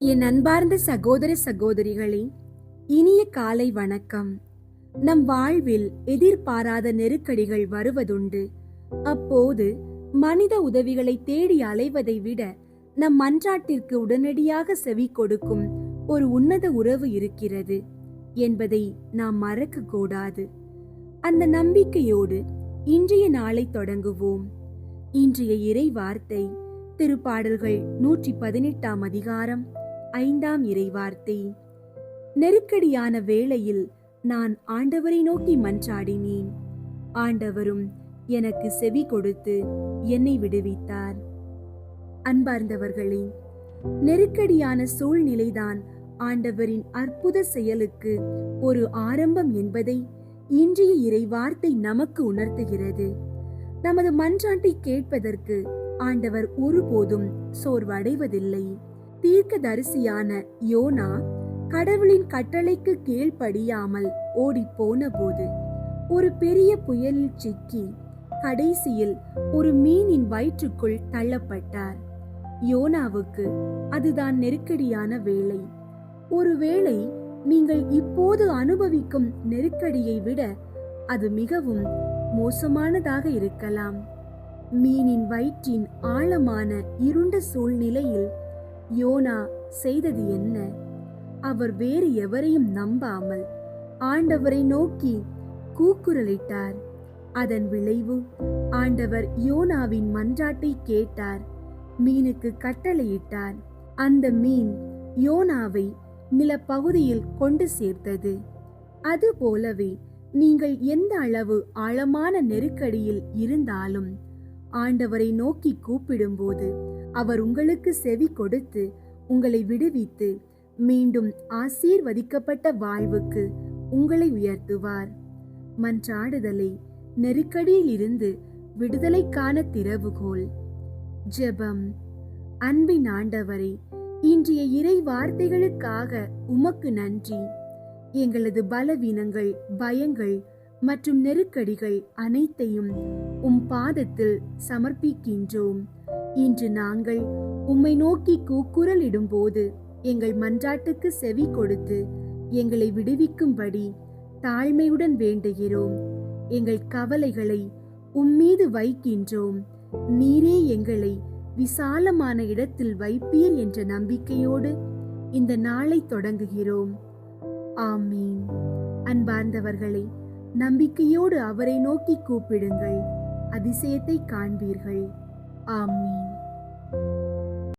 என் அன்பார்ந்த சகோதர சகோதரிகளே இனிய காலை வணக்கம். நம் வாழ்வில் எதிர்பாராத நெருக்கடிகள் வருவதுண்டு. அப்போது மனித உதவிகளை தேடி அலைவதை விட நம் மன்றாட்டிற்கு உடனடியாக செவி கொடுக்கும் ஒரு உன்னத உறவு இருக்கிறது என்பதை நாம் மறக்க கூடாது அந்த நம்பிக்கையோடு இன்றைய நாளை தொடங்குவோம். இன்றைய இறை வார்த்தை திருப்பாடல்கள் நூற்றி பதினெட்டாம் அதிகாரம். ஐந்தாம் இறைவார்த்தை. நெருக்கடியான வேளையில் நான் ஆண்டவரை நோக்கி மன்றாடினேன். ஆண்டவரும் எனக்கு செவி கொடுத்து என்னை விடுவித்தார். அன்பார்ந்தவர்களே நெருக்கடியான சூழ்நிலைதான் ஆண்டவரின் அற்புத செயலுக்கு ஒரு ஆரம்பம் என்பதை இன்றைய இறைவார்த்தை நமக்கு உணர்த்துகிறது. நமது மன்றாட்டை கேட்பதற்கு ஆண்டவர் ஒருபோதும் சோர்வடைவதில்லை. தீர்க்கதரிசியான யோனா கடவுளின் கட்டளைக்கு கீழ்ப்படியாமல் ஓடிப் போன போது ஒரு பெரிய புயலில் சிக்கி கடைசியில் ஒரு மீனின் வயிற்றுக்குள் தள்ளப்பட்டார். யோனாவுக்கு அதுதான் நெருக்கடியான வேலை ஒருவேளை நீங்கள் இப்போது அனுபவிக்கும் நெருக்கடியை விட அது மிகவும் மோசமானதாக இருக்கலாம். மீனின் வயிற்றின் ஆழமான இருண்ட சூழ்நிலையில் யோனா செய்தது என்ன? அவர் வேறு எவரையும் நம்பாமல் ஆண்டவரை நோக்கி கூக்குரலிட்டார். அதன் விளைவு ஆண்டவர் யோனாவின் மன்றாட்டை கேட்டார். மீனுக்கு கட்டளையிட்டார். அந்த மீன் யோனாவை நிலப்பகுதியில் கொண்டு சேர்த்தது. அதுபோலவே நீங்கள் எந்த அளவு ஆழமான நெருக்கடியில் இருந்தாலும் ஆண்டவரை நோக்கி கூப்பிடும்போது அவர் உங்களுக்கு செவி கொடுத்து உங்களை விடுவித்து மீண்டும் ஆசீர்வதிக்கப்பட்ட வாழ்வுக்கு உங்களை உயர்த்துவார். மன்றாடுதலை நெருக்கடியில் இருந்து விடுதலைக்கான திறவுகோல். ஜெபம். அன்பின் ஆண்டவரை இன்றைய இறை வார்த்தைகளுக்காக உமக்கு நன்றி. எங்களது பலவீனங்கள் பயங்கள் மற்றும் நெருக்கடிகள் அனைத்தையும் உம் பாதத்தில் சமர்ப்பிக்கின்றோம். இன்று நாங்கள் உம்மை நோக்கி கூக்குரலிடும்போது எங்கள் மன்றாட்டுக்கு செவி கொடுத்து எங்களை விடுவிக்கும்படி தாழ்மையுடன் வேண்டுகிறோம். எங்கள் கவலைகளை உம்மீது வைக்கின்றோம். நீரே எங்களை விசாலமான இடத்தில் வைப்பீர் என்ற நம்பிக்கையோடு இந்த நாளை தொடங்குகிறோம். ஆமீன். அன்பார்ந்தவர்களை நம்பிக்கையோடு அவரை நோக்கி கூப்பிடுங்கள். அதிசயத்தை காண்பீர்கள். ஆமீன்